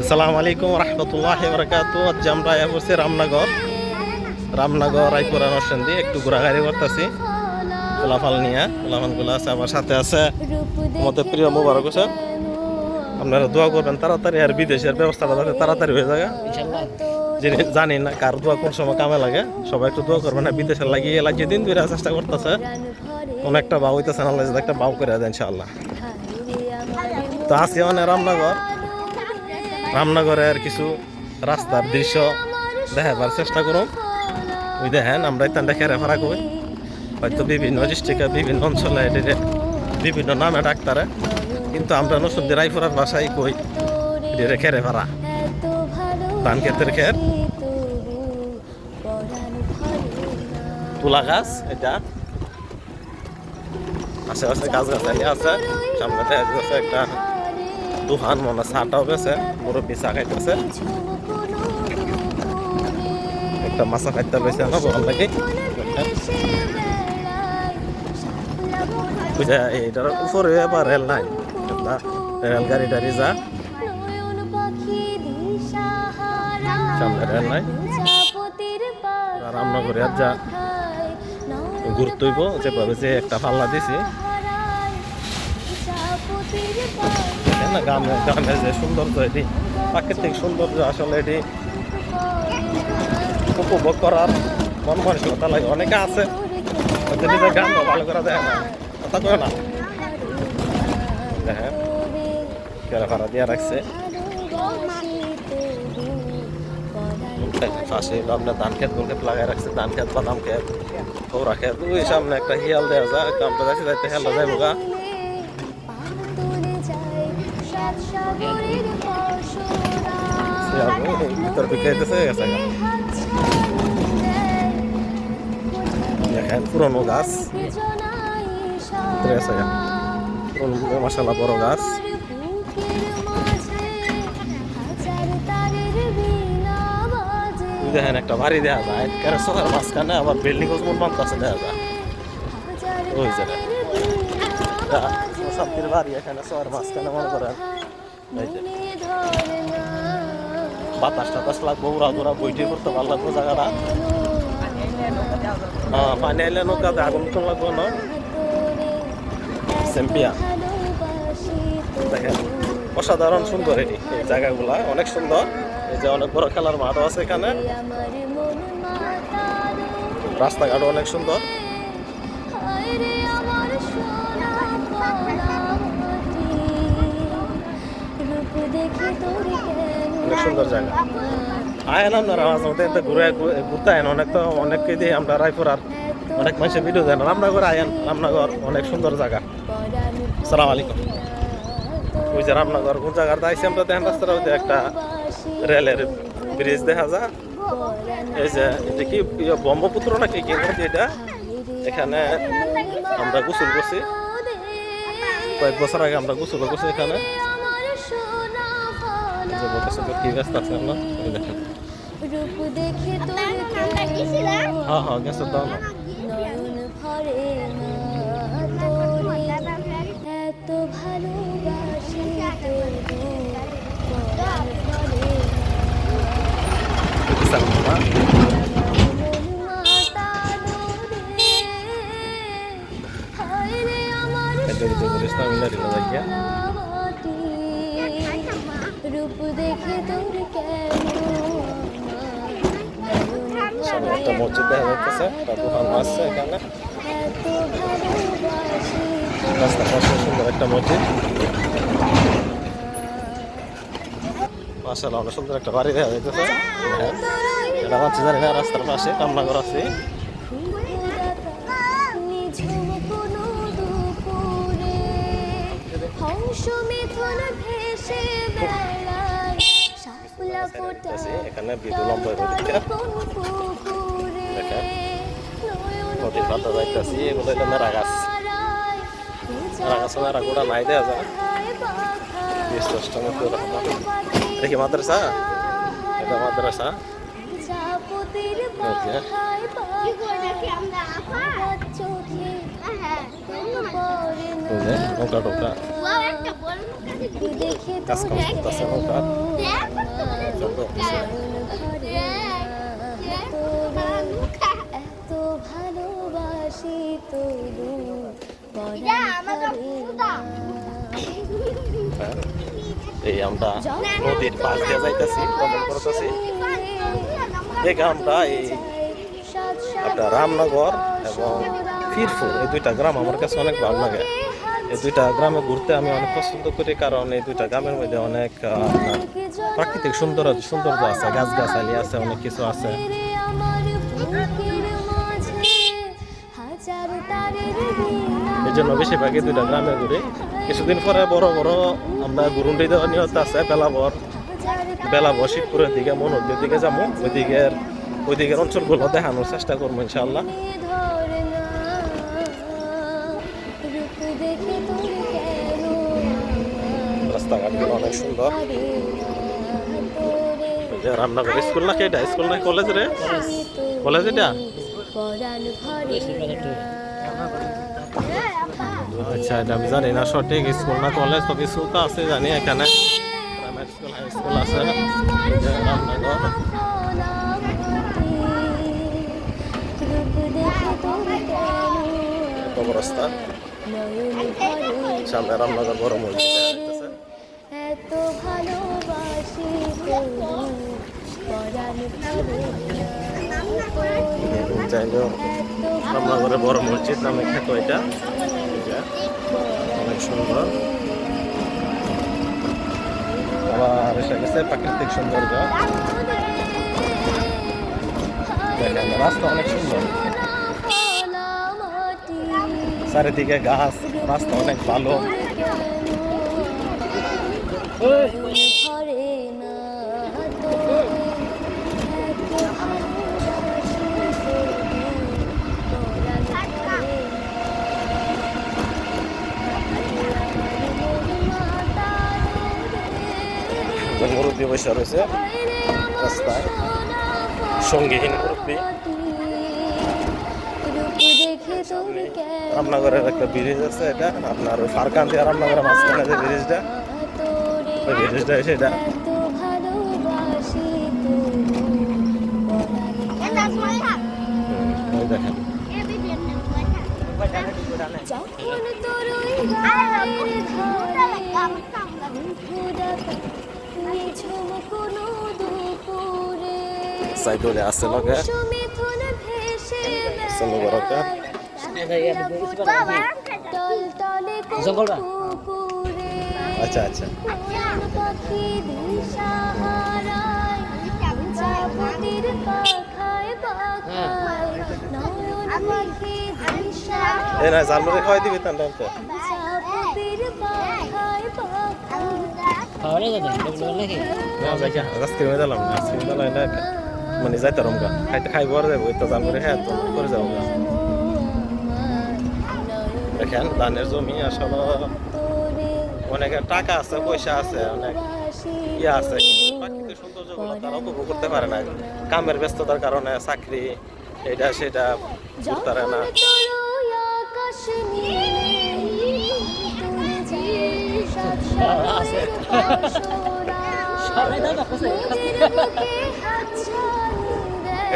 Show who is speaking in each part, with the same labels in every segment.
Speaker 1: আসসালামু আলাইকুম রহমতুল্লাহ বরকাত। আজ আমরা আয়া করছি রামনগর। রামনগর রায়পুর দিয়ে একটু ঘোরাঘুরি করতেছি। গোলাফাল নিয়ে গোলাফালগুলো আছে আমার সাথে আছে আমাদের প্রিয় মুবারক হোসেন। আপনারা দোয়া করবেন তাড়াতাড়ি আর বিদেশের ব্যবস্থাটা যাতে তাড়াতাড়ি হয়ে যায়। যিনি জানি না কার দোয়া কোন সময় কামে লাগে সবাই একটু দোয়া করবেন না বিদেশের লাগিয়ে লাগিয়ে দিন ধরে চেষ্টা করতেছে। কোন একটা বাউ হইতেছে না একটা বাউ করে দেয় ইনশাআল্লাহ। তো আসি মানে রামনগর রামনগরের কিছু রাস্তার দৃশ্য দেখাবার চেষ্টা করুন। ওই দেখেন, আমরা এখান দেখে রেফারা করি হয়তো বিভিন্ন ডিস্ট্রিক্টে, বিভিন্ন অঞ্চলে এটিতে বিভিন্ন নামে ডাক্তারে। কিন্তু আমরা নসুন্দি রাইফুরার বাসায় কই? এটি খেরে ভাড়া ধান ক্ষেতের খের। তুলা গাছ, এটা। আশেপাশে গাছ গাছালি আছে। সামনে একটা দোকান মনে চাটাও গেছে, মুরব্বী চা খাইতেছে। একটা মাছা খাইতে পেয়েছে না বল লাগে বুঝা, এইটার উপরে আবার রেল নাই। রেল গাড়ি টাড়ি যা। সামনে রেল নাই। রামনগরে আর যা। ঘুরতেইব যেভাবে যে একটা পাল্লা দিছি। না গ্রামে গ্রামের যে সৌন্দর্য এটি। প্রাকৃতিক সৌন্দর্য আসলে এটি উপভোগ করার মন মানসিকতা লাগে। অনেকে আছে নিজের গ্রাম ভালো করে দেয় না। কথা কয় না? দেখেন, কেরা ভাড়া দিয়ে রাখছে। পাশে আপনার ধান খেত খেত লাগাই রাখছে। ধান খেত বাদাম খেত ওরা খেত ওই সামনে একটা হিয়াল দেওয়া যায় কামটা যাচ্ছে যাইতে হেলা যাইব গা। ভিতর দিকে যেতেছে গেছে। দেখেন পুরনো গাছ মশালা বড় গাছ দেখেন একটা বাড়ি দেখা যায় কেন শহরের মাঝখানে আবার বিল্ডিং মন বানতেছে দেখা যায় ওই জায়গায় বাড়ি এখানে শহরের মাঝখানে, মনে করেন বাতাস টাতাস লাগবো উড়া দুরা বইটি করতে ভালো লাগবো জায়গাটা। হ্যাঁ পানি আইলে নৌকাতে আগুন তো লাগবো না। সেম্পিয়া দেখেন অসাধারণ সুন্দর এটি এই জায়গাগুলা অনেক সুন্দর। এই যে অনেক বড় খেলার মাঠও আছে এখানে। রাস্তাঘাটও অনেক সুন্দর। অনেক সুন্দর জায়গা। আয়েন আপনারা মাঝে মধ্যে ঘুরে অনেক তো দিয়ে আমরা রায়পুর আর অনেক মানুষের ভিডিও রামনগর আয়েন রামনগর অনেক সুন্দর জায়গা। সালাম আলাইকুম। ওই যে রামনগর, কোন আইসি আমরা দেখেন রাস্তাটা ওই একটা রেলের ব্রিজ দেখা যায়। এই যে, এটা কি ইয়ে ব্রহ্মপুত্র নাকি কি এটা? এখানে আমরা গোসল করছি। কয়েক বছর আগে আমরা গোসল করছি এখানে। যে বলতেছে তো কি ব্যস্ত আছে না এই দেখেন
Speaker 2: রূপ দেখে তোর
Speaker 1: হ্যাঁ হ্যাঁ গেছে দাও না
Speaker 2: নয়ন ভরে না তোরে এত ভালোবাসি মন মাতানো দেখে তোর কেন
Speaker 1: সামনে একটা মসজিদ দেখা যাইতেছে একটা দোকান আসছে এখানে। রাস্তা পাশে সুন্দর একটা মসজিদ। মাসাল্লাহ অনেক সুন্দর একটা বাড়ি দেখা যাইতেছে। এটা জানি না রাস্তার পাশে কামনাগর আছে।
Speaker 2: ভেসে
Speaker 1: এখানে বিদ্যুৎ লম্বা
Speaker 2: কোন পুকুরে
Speaker 1: দেখেন।
Speaker 2: নয়ন
Speaker 1: নদীর পাতা যাইতেছি এগুলো হলো মেরা গাছ মেরা গাছ মেরা গোড়া নাই দেওয়া যায় বিশ দশটা মতো দেখি মাদ্রাসা? এটা মাদ্রাসা? যে। যে টোকা
Speaker 2: দেখে
Speaker 1: কাজ করতেছে
Speaker 2: এত ভালোবাসি।
Speaker 1: এই আমরা নদীর পাশ দিয়ে যাইতেছি ভ্রমণ করতেছি। এই গ্রামটা এই আপনার রামনগর এবং ফিরফুর এই দুইটা গ্রাম আমার কাছে অনেক ভালো লাগে। এই দুইটা গ্রামে ঘুরতে আমি অনেক পছন্দ করি, কারণ এই দুইটা গ্রামের মধ্যে অনেক প্রাকৃতিক সুন্দর সৌন্দর্য আছে গাছ গাছালি আছে, অনেক কিছু আছে। এই জন্য বেশিরভাগই দুইটা গ্রামে ঘুরি। কিছুদিন পরে বড় বড় আমরা গুরুন্ডি দেওয়া নিহত আছে, বেলাবর। বেলাবর শিবপুরের দিকে মনোরদের দিকে যাব। ওই দিকের ওই দিকের অঞ্চলগুলো দেখানোর চেষ্টা করব ইনশাল্লাহ রাস্তাঘাটগুলো অনেক সুন্দর। রামনগর স্কুল নাকি এটা? স্কুল নাকি কলেজ রে? কলেজ এটা? আচ্ছা এটা আমি জানি না সঠিক। স্কুল না কলেজ, তবে স্কুল তো আছে, জানি এখানে। স্কুল আছে। রামনগর। কবরস্থান। সামনে রামনগর বড় মসজিদ
Speaker 2: এত ভালোবাসি
Speaker 1: রামনগরের বড় মসজিদ নামে খ্যাত এটা অনেক সুন্দর। আবার এসে গেছে প্রাকৃতিক সৌন্দর্য। রাস্তা অনেক সুন্দর। চারিদিকে গাছ, রাস্তা অনেক ভালো।
Speaker 2: ভরে না
Speaker 1: মুরব্বী বসে রয়েছে। রাস্তায়। সঙ্গীহীন মুরব্বী। রামনগরের একটা ব্রিজ আছে এটা। আপনার ওই ফারকান দিয়ে রামনগরের মাঝখানে যে ব্রিজটা ওই দেখেন।
Speaker 2: কোনো দুপুরে
Speaker 1: সাইকেলে আছে লগে
Speaker 2: সুমিথুন ভেসে
Speaker 1: না জালমুড়ি খাওয়াই দিবি তার তো।
Speaker 3: খাওয়ালে যাবে নাকি?
Speaker 1: না যাই আজকে মেয়ে দিলাম আজকে মেয়ে দিলাম না মানে যাইতে রমগা খাইতে খাইব আর যাব তো জালমুড়ি খাই তো করে যাব দেখেন ধানের জমি আসলে অনেকের টাকা আছে, পয়সা আছে, অনেক ইয়ে আছে। প্রাকৃতিক তারা উপভোগ করতে পারে না। কামের ব্যস্ততার কারণে চাকরি, এটা সেটা করতে না।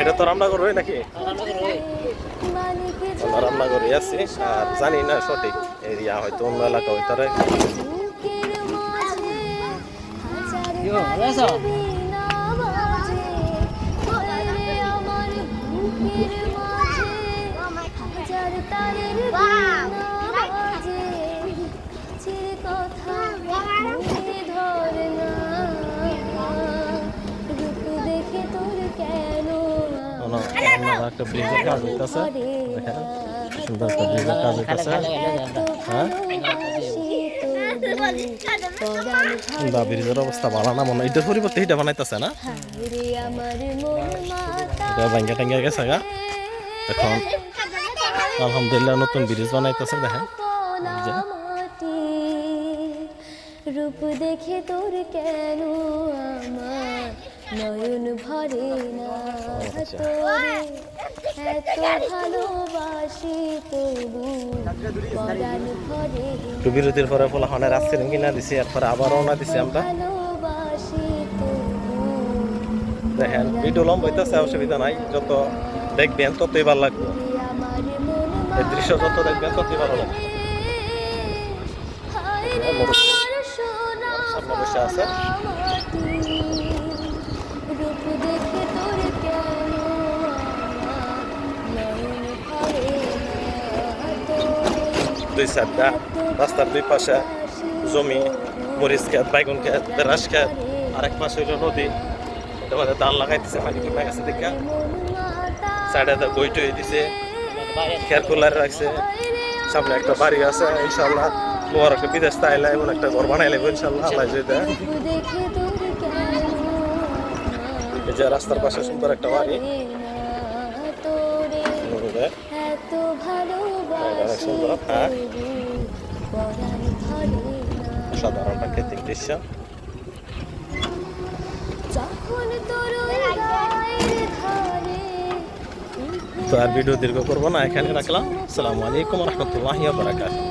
Speaker 1: এটা তো রান্নাঘর রই নাকি? আমরা রান্নাঘরে আছি, আর জানি না সঠিক এরিয়া হয়তো অন্য এলাকা হইতে একটা ব্রিজের কাজ হইতেছে সুন্দর একটা ব্রিজের কাজ হইতেছে হ্যাঁ দা ব্রিজের অবস্থা ভালো না মনে এটার পরিবর্তে এটা বানাইতেছে না? এটা ভাঙ্গা টাঙ্গা গেছে গা। এখন আলহামদুলিল্লাহ নতুন ব্রিজ বানাইতেছে, দেখেন।
Speaker 2: রূপ দেখে তোর কেন আমার নয়ন ভরে না
Speaker 1: আচ্ছা।
Speaker 2: তোরে এত ভালোবাসি তবু পরাণ ভরে
Speaker 1: একটু বিরতির পরে পোলাফানের আইসক্রিম কিনা দিছি এরপরে আবার রওনা দিছি আমরা। দেখেন ভিডিও লম্বা হইতেছে অসুবিধা নাই যত দেখবেন ততই ভালো লাগবে। এই দৃশ্য যত দেখবেন ততই ভালো লাগবে। আমার
Speaker 2: সোনা
Speaker 1: সামনে বসে আছে। দুই সাইডটা রাস্তার দুই পাশে জমি মরিচ ক্ষেত বাইগুন ক্ষেত বেরাস ক্ষেত আরেক পাশে হইল নদী। মানে ধান লাগাইতেছে পানি কমে গেছে দেখা। সাইডে বই টই দিছে খেয়ার কুলার রাখছে। সামনে একটা বাড়ি আছে ইনশাল্লাহ মোবারক বিদেশ তাইলে এমন একটা ঘর বানাই লাগবে ইনশাল্লাহ আল্লাহ এই যে রাস্তার পাশে সুন্দর একটা বাড়ি। সুন্দর, হ্যাঁ। সাধারণ প্রাকৃতিক দৃশ্য। তো আর ভিডিও দীর্ঘ করব না এখানে রাখলাম। আসসালামু আলাইকুম রহমতুল্লাহ বারাকাতুহ।